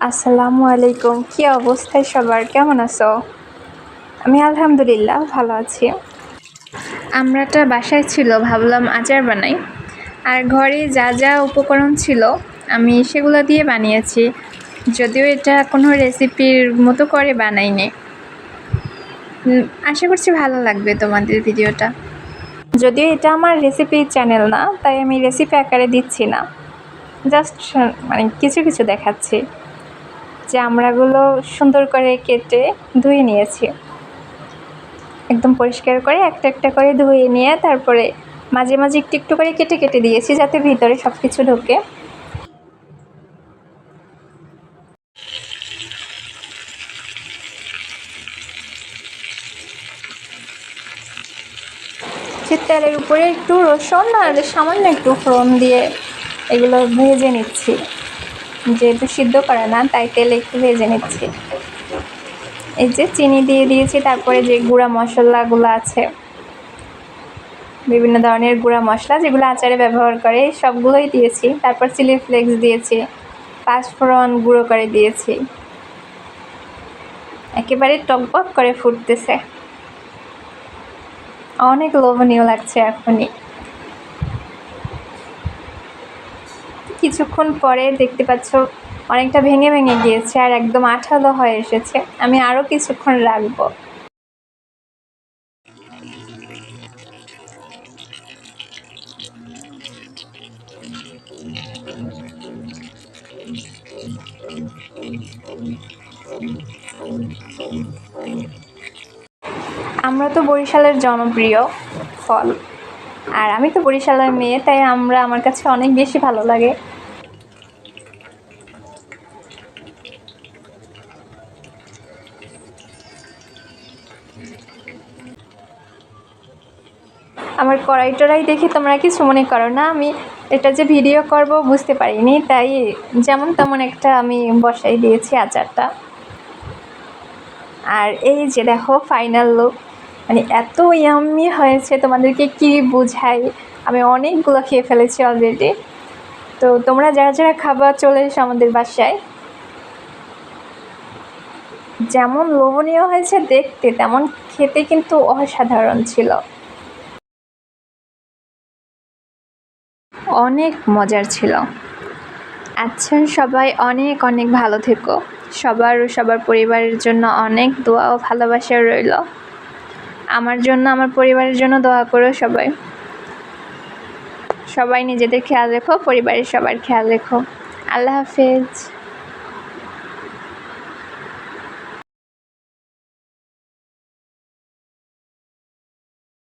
আসসালামু আলাইকুম। কী অবস্থায় সবার? কেমন আছো? আমি আলহামদুলিল্লাহ ভালো আছি। আমরাটা বাসায় ছিল, ভাবলাম আচার বানাই। আর ঘরে যা যা উপকরণ ছিল, আমি সেগুলো দিয়ে বানিয়েছি। যদিও এটা কোনো রেসিপির মতো করে বানাইনি। আশা করছি ভালো লাগবে তোমাদের ভিডিওটা। যদিও এটা আমার রেসিপি চ্যানেল না, তাই আমি রেসিপি আকারে দিচ্ছি না। জাস্ট মানে কিছু কিছু দেখাচ্ছি। যে আমড়াগুলো সুন্দর করে কেটে ধুয়ে নিয়েছি। একদম পরিষ্কার করে একটা একটা করে ধুয়ে নিয়ে তারপরে মাঝে মাঝে একটু একটু করে কেটে কেটে দিয়েছি যাতে ভিতরে সব কিছু ঢোকে। সে তেলের উপরে একটু রসুন আর সামান্য একটু ফোড়ন দিয়ে এগুলো ভেজে নিচ্ছি। যেহেতু সিদ্ধ করে না, তাই তেলে একটু ভেজে নিচ্ছি। এই যে চিনি দিয়ে দিয়েছি, তারপরে যে গুঁড়া মশলাগুলো আছে, বিভিন্ন ধরনের গুঁড়া মশলা যেগুলো আচারে ব্যবহার করে, সবগুলোই দিয়েছি। তারপর চিলি ফ্লেক্স দিয়েছি, পাঁচফোড়ন গুঁড়ো করে দিয়েছি। একেবারে টকবক করে ফুটতেছে। অনেক লোভনীয় লাগছে এখনই। কিছুক্ষণ পরে দেখতে পাচ্ছ অনেকটা ভেঙে ভেঙে গিয়েছে আর একদম আঠালো হয়ে এসেছে। আমি আরও কিছুক্ষণ রাখব। আমরা তো বরিশালের জনপ্রিয় ফল। আর আমি তো বরিশালের মেয়ে, তাই আমরা, আমার কাছে অনেক বেশি ভালো লাগে। আমার কড়াই টড়াই দেখে তোমরা কিছু মনে করো না, আমি এটা যে ভিডিও করব বুঝতে পারিনি, তাই যেমন তেমন একটা আমি বসাই দিয়েছি আচারটা। আর এই যে দেখো ফাইনাল লুক মানে এত ইয়াম্মি হয়েছে তোমাদেরকে কি বোঝাই, আমি অনেকগুলো খেয়ে ফেলেছি অলরেডি তো তোমরা যারা যারা খাবার চলে এসো আমাদের বাসায়। যেমন লোভনীয় হয়েছে দেখতে, তেমন খেতে কিন্তু অসাধারণ ছিল। অনেক মজার ছিল। আচ্ছা সবাই অনেক অনেক ভালো থেকো। সবার ও সবার পরিবারের জন্য অনেক দোয়া ও ভালোবাসা রইল। আমার জন্য, আমার পরিবারের জন্য দোয়া করো সবাই। সবাই নিজেদের খেয়াল রেখো, পরিবারের সবার খেয়াল রেখো। আল্লাহ হাফেজ।